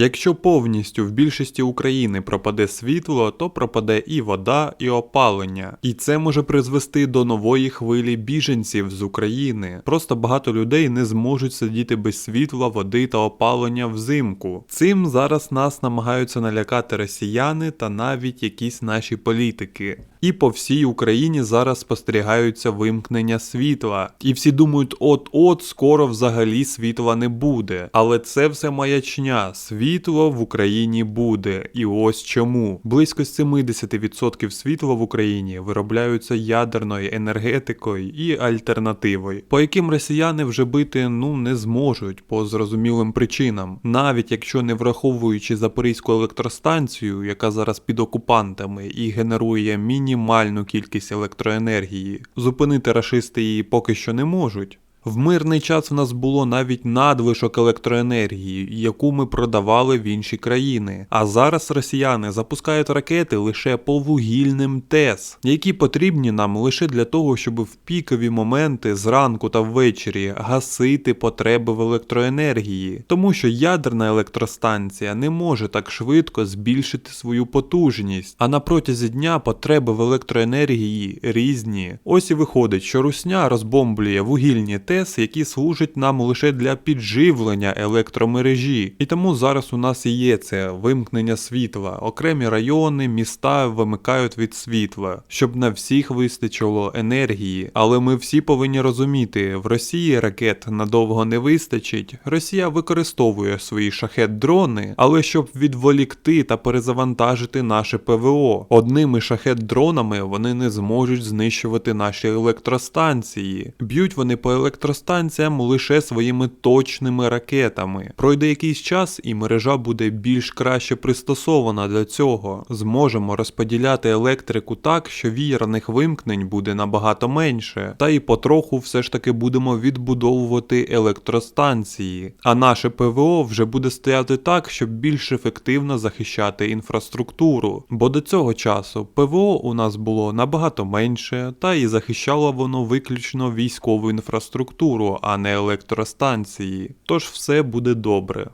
Якщо повністю в більшості України пропаде світло, то пропаде і вода, і опалення. І це може призвести до нової хвилі біженців з України. Просто багато людей не зможуть сидіти без світла, води та опалення взимку. Цим зараз нас намагаються налякати росіяни та навіть якісь наші політики. І по всій Україні зараз спостерігаються вимкнення світла. І всі думають, от-от скоро взагалі світла не буде. Але це все маячня. Світло в Україні буде. І ось чому. Близько 70% світла в Україні виробляються ядерною енергетикою і альтернативою, по яким росіяни вже бити ну не зможуть по зрозумілим причинам. Навіть якщо не враховуючи Запорізьку електростанцію, яка зараз під окупантами і генерує мінімальну кількість електроенергії, зупинити рашисти її поки що не можуть. В мирний час в нас було навіть надлишок електроенергії, яку ми продавали в інші країни. А зараз росіяни запускають ракети лише по вугільним ТЕС, які потрібні нам лише для того, щоб в пікові моменти зранку та ввечері гасити потреби в електроенергії, тому що ядерна електростанція не може так швидко збільшити свою потужність. А на протязі дня потреби в електроенергії різні. Ось і виходить, що русня розбомблює вугільні ТЕС, які служать нам лише для підживлення електромережі. І тому зараз у нас і є це вимкнення світла. Окремі райони, міста вимикають від світла, щоб на всіх вистачило енергії. Але ми всі повинні розуміти, в Росії ракет надовго не вистачить. Росія використовує свої шахет-дрони, але щоб відволікти та перезавантажити наше ПВО. Одними шахет-дронами вони не зможуть знищувати наші електростанції. Б'ють вони по електростанціям лише своїми точними ракетами. Пройде якийсь час, і мережа буде більш краще пристосована для цього. Зможемо розподіляти електрику так, що віярних вимкнень буде набагато менше, та і потроху все ж таки будемо відбудовувати електростанції. А наше ПВО вже буде стояти так, щоб більш ефективно захищати інфраструктуру. Бо до цього часу ПВО у нас було набагато менше, та і захищало воно виключно військову інфраструктуру, а не електростанції. Тож все буде добре.